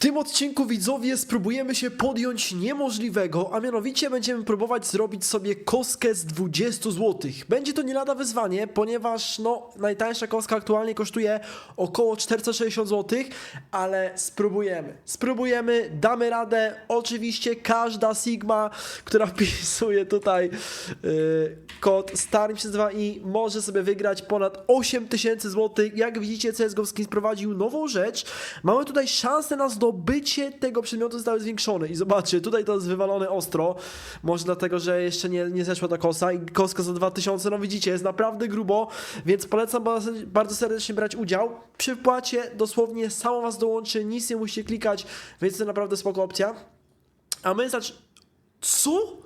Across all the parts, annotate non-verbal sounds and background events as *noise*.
tym odcinku widzowie spróbujemy się podjąć niemożliwego, a mianowicie będziemy próbować zrobić sobie kostkę z 20 zł. Będzie to nie lada wyzwanie, ponieważ no najtańsza kostka aktualnie kosztuje około 460 zł, ale spróbujemy. Spróbujemy, damy radę. Oczywiście każda Sigma, która *laughs* wpisuje tutaj yy, kod STARM przez 2 i może sobie wygrać ponad 8000 zł. Jak widzicie CSGO Skins prowadził nową rzecz. Mamy tutaj szansę na zdobycie tego przedmiotu zostały zwiększone i zobaczcie, tutaj to jest wywalone ostro. Może dlatego, że jeszcze nie, nie zeszła ta kosa i koska za 2000, no widzicie, jest naprawdę grubo, więc polecam bardzo serdecznie brać udział. Przy wpłacie dosłownie samo was dołączy, nic nie musicie klikać, więc to naprawdę spoko opcja. A my zacz... Co?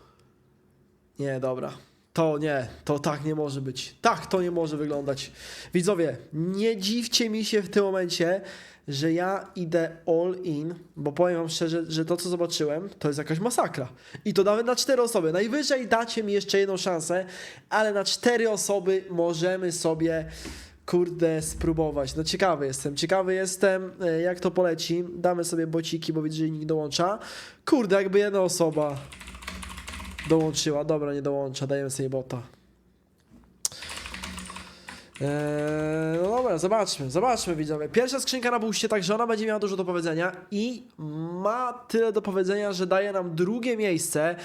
Nie, dobra. To nie, to tak nie może być. Tak to nie może wyglądać. Widzowie, nie dziwcie mi się w tym momencie, że ja idę all in, bo powiem wam szczerze, że to co zobaczyłem, to jest jakaś masakra. I to nawet na cztery osoby. Najwyżej dacie mi jeszcze jedną szansę, ale na cztery osoby możemy sobie kurde spróbować. No ciekawy jestem, ciekawy jestem e, jak to poleci. Damy sobie bociki, bo widzę, że nikt dołącza. Kurde, jakby jedna osoba Dołączyła, dobra, nie dołącza, dajemy sobie bota. Eee, no dobra, zobaczmy, zobaczmy widzowie. Pierwsza skrzynka na buście, także ona będzie miała dużo do powiedzenia i ma tyle do powiedzenia, że daje nam drugie miejsce.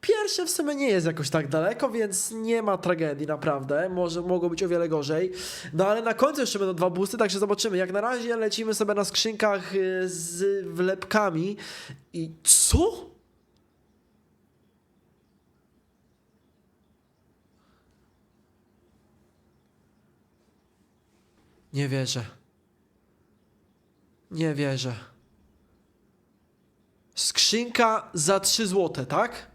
Pierwsze w sumie nie jest jakoś tak daleko, więc nie ma tragedii naprawdę. Może mogło być o wiele gorzej. No ale na końcu jeszcze będą dwa busty, także zobaczymy. Jak na razie lecimy sobie na skrzynkach y, z wlepkami i co? Nie wierzę. Nie wierzę. Skrzynka za 3 złote, tak?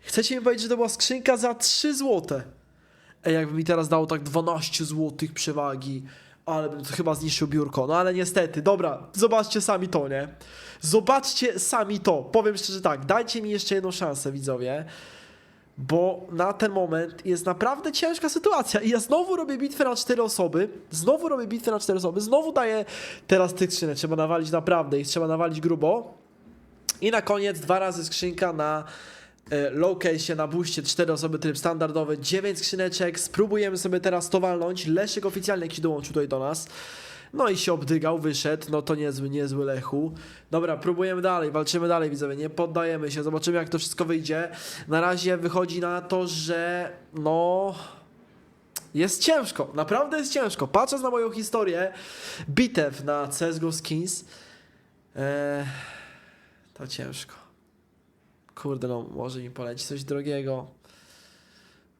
Chcecie mi powiedzieć, że to była skrzynka za 3 złote? Ej, jakby mi teraz dało tak 12 złotych przewagi, ale bym to chyba zniszczył biurko. No ale niestety, dobra, zobaczcie sami to, nie? Zobaczcie sami to. Powiem szczerze tak, dajcie mi jeszcze jedną szansę, widzowie bo na ten moment jest naprawdę ciężka sytuacja. I ja znowu robię bitwę na cztery osoby, znowu robię bitwę na cztery osoby, znowu daję teraz tych skrzynek, trzeba nawalić naprawdę i trzeba nawalić grubo. I na koniec dwa razy skrzynka na e, low case na buście, cztery osoby tryb standardowy, dziewięć skrzyneczek, spróbujemy sobie teraz to walnąć, Leszek oficjalnie jakiś dołączył tutaj do nas, no i się obdygał, wyszedł, no to niezły, niezły Lechu. Dobra, próbujemy dalej, walczymy dalej, widzowie, nie poddajemy się, zobaczymy jak to wszystko wyjdzie. Na razie wychodzi na to, że no... Jest ciężko, naprawdę jest ciężko. Patrząc na moją historię bitew na CSGO Skins, e, to ciężko. Kurde, no może mi poleci coś drogiego.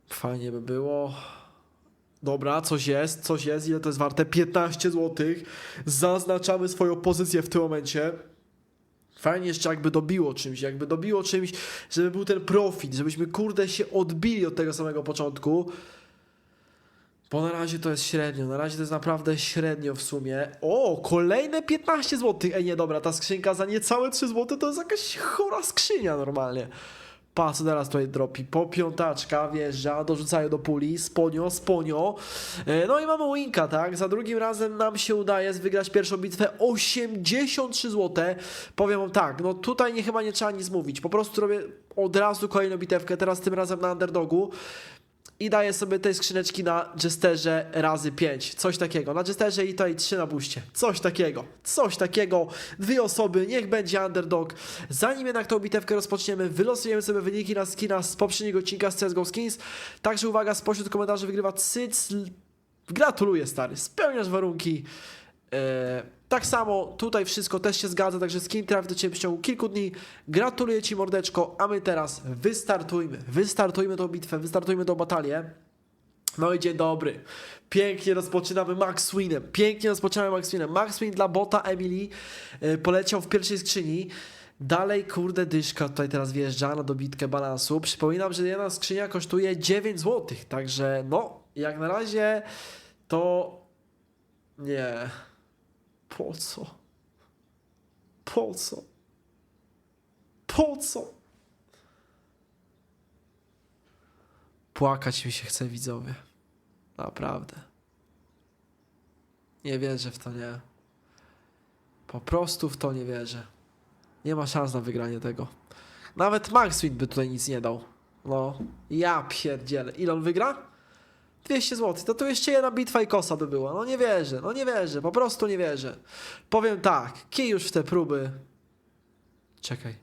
Fajnie by było. Dobra, coś jest, coś jest. Ile to jest warte? 15 zł. Zaznaczamy swoją pozycję w tym momencie. Fajnie jeszcze jakby dobiło czymś, jakby dobiło czymś, żeby był ten profit, żebyśmy kurde się odbili od tego samego początku. Bo na razie to jest średnio, na razie to jest naprawdę średnio w sumie. O, kolejne 15 zł. Ej, nie, dobra, ta skrzynka za niecałe 3 zł to jest jakaś chora skrzynia normalnie. Pa, co teraz tutaj dropi? Po piątaczka wjeżdża, dorzucają do puli, sponio, sponio. E, No i mamy winka, tak? Za drugim razem nam się udaje wygrać pierwszą bitwę 83 zł. Powiem wam tak, no tutaj nie chyba nie trzeba nic mówić. Po prostu robię od razu kolejną bitewkę, teraz tym razem na underdogu. I daję sobie tej skrzyneczki na Jesterze razy 5. Coś takiego. Na Jesterze i tutaj 3 na buście. Coś takiego. Coś takiego. Dwie osoby. Niech będzie underdog. Zanim jednak tą bitewkę rozpoczniemy, wylosujemy sobie wyniki na skina z poprzedniego odcinka z CSGO Skins. Także uwaga, spośród komentarzy wygrywa Cyc. Gratuluję stary. Spełniasz warunki. Eee, tak samo tutaj wszystko też się zgadza, także skin trafi do Ciebie w ciągu kilku dni. Gratuluję Ci mordeczko, a my teraz wystartujmy. Wystartujmy tą bitwę, wystartujmy tą batalię. No i dzień dobry. Pięknie rozpoczynamy Max Winem. Pięknie rozpoczynamy Max Winem. Max Win dla bota Emily e, poleciał w pierwszej skrzyni. Dalej, kurde, dyszka tutaj teraz wjeżdża na dobitkę balansu. Przypominam, że jedna skrzynia kosztuje 9 zł, także no, jak na razie to nie. Po co? Po co? Po co? Płakać mi się chce, widzowie. Naprawdę. Nie wierzę w to, nie. Po prostu w to nie wierzę. Nie ma szans na wygranie tego. Nawet Max Win by tutaj nic nie dał. No, ja pierdzielę. Ile on wygra? 200 zł. To tu jeszcze jedna bitwa i kosa by była. No nie wierzę, no nie wierzę, po prostu nie wierzę. Powiem tak, kij już w te próby. Czekaj.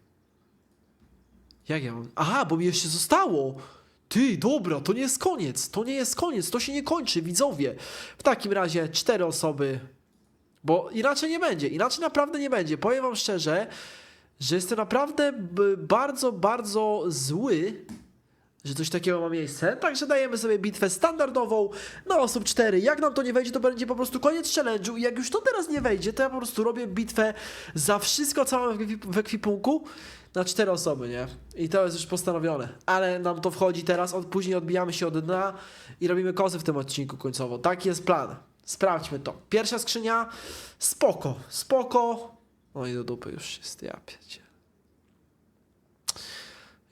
Jak ja mam? Aha, bo mi jeszcze zostało. Ty, dobra, to nie jest koniec. To nie jest koniec, to się nie kończy, widzowie. W takim razie cztery osoby. Bo inaczej nie będzie, inaczej naprawdę nie będzie. Powiem wam szczerze, że jestem naprawdę bardzo, bardzo zły, że coś takiego ma miejsce. Także dajemy sobie bitwę standardową na osób 4. Jak nam to nie wejdzie, to będzie po prostu koniec challenge'u. I jak już to teraz nie wejdzie, to ja po prostu robię bitwę za wszystko, co mamy w ekwip- w ekwipunku na 4 osoby, nie? I to jest już postanowione. Ale nam to wchodzi teraz, od, później odbijamy się od dna i robimy kozy w tym odcinku końcowo. Taki jest plan. Sprawdźmy to. Pierwsza skrzynia, spoko, spoko. No i do dupy już jest, ja piecie.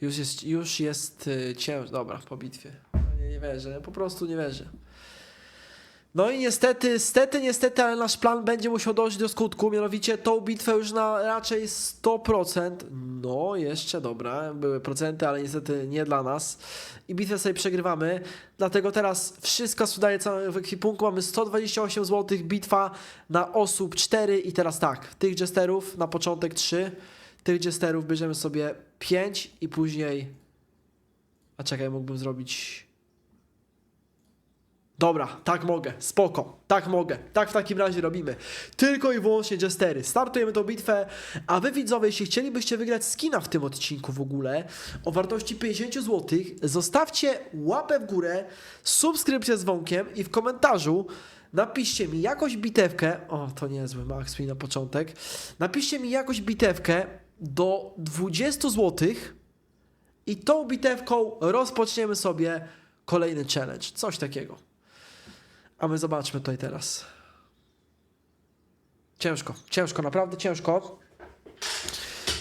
Już jest, już jest y, ciężko. Dobra, po bitwie. No Nie, nie wierzę, po prostu nie wierzę. No i niestety, niestety, niestety, ale nasz plan będzie musiał dojść do skutku, mianowicie tą bitwę już na raczej 100%. No, jeszcze dobra, były procenty, ale niestety nie dla nas. I bitwę sobie przegrywamy, dlatego teraz wszystko sprzedaje całe w ekwipunku, mamy 128 zł, bitwa na osób 4 i teraz tak, tych jesterów na początek 3, tych jesterów bierzemy sobie 5 i później... A czekaj, mógłbym zrobić... Dobra, tak mogę, spoko, tak mogę, tak w takim razie robimy. Tylko i wyłącznie Jestery. Startujemy tą bitwę, a wy widzowie, jeśli chcielibyście wygrać skina w tym odcinku w ogóle o wartości 50 zł, zostawcie łapę w górę, subskrypcję z dzwonkiem i w komentarzu napiszcie mi jakąś bitewkę, o to niezły Max mi na początek, napiszcie mi jakąś bitewkę do 20 zł i tą bitewką rozpoczniemy sobie kolejny challenge, coś takiego. A my zobaczmy tutaj teraz. Ciężko, ciężko, naprawdę ciężko.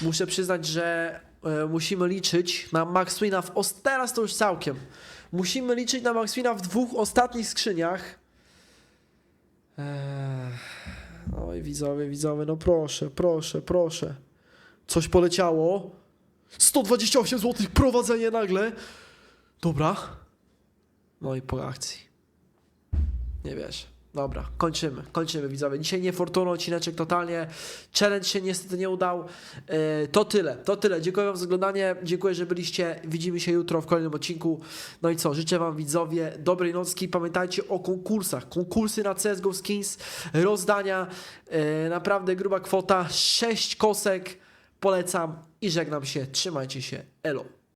Muszę przyznać, że e, musimy liczyć na Max Wina w os- teraz to już całkiem. Musimy liczyć na Max Wina w dwóch ostatnich skrzyniach. Eee, oj, widzowie, widzowie, no proszę, proszę, proszę. Coś poleciało. 128 zł prowadzenie nagle. Dobra. No i po akcji. Nie wiesz. Dobra, kończymy, kończymy widzowie. Dzisiaj nie fortuną, odcineczek totalnie. Challenge się niestety nie udał. Yy, to tyle, to tyle. Dziękuję wam za oglądanie, dziękuję, że byliście. Widzimy się jutro w kolejnym odcinku. No i co, życzę wam widzowie dobrej nocki. Pamiętajcie o konkursach. Konkursy na CSGO Skins, rozdania. Yy, naprawdę gruba kwota, 6 kosek. Polecam i żegnam się. Trzymajcie się. Elo.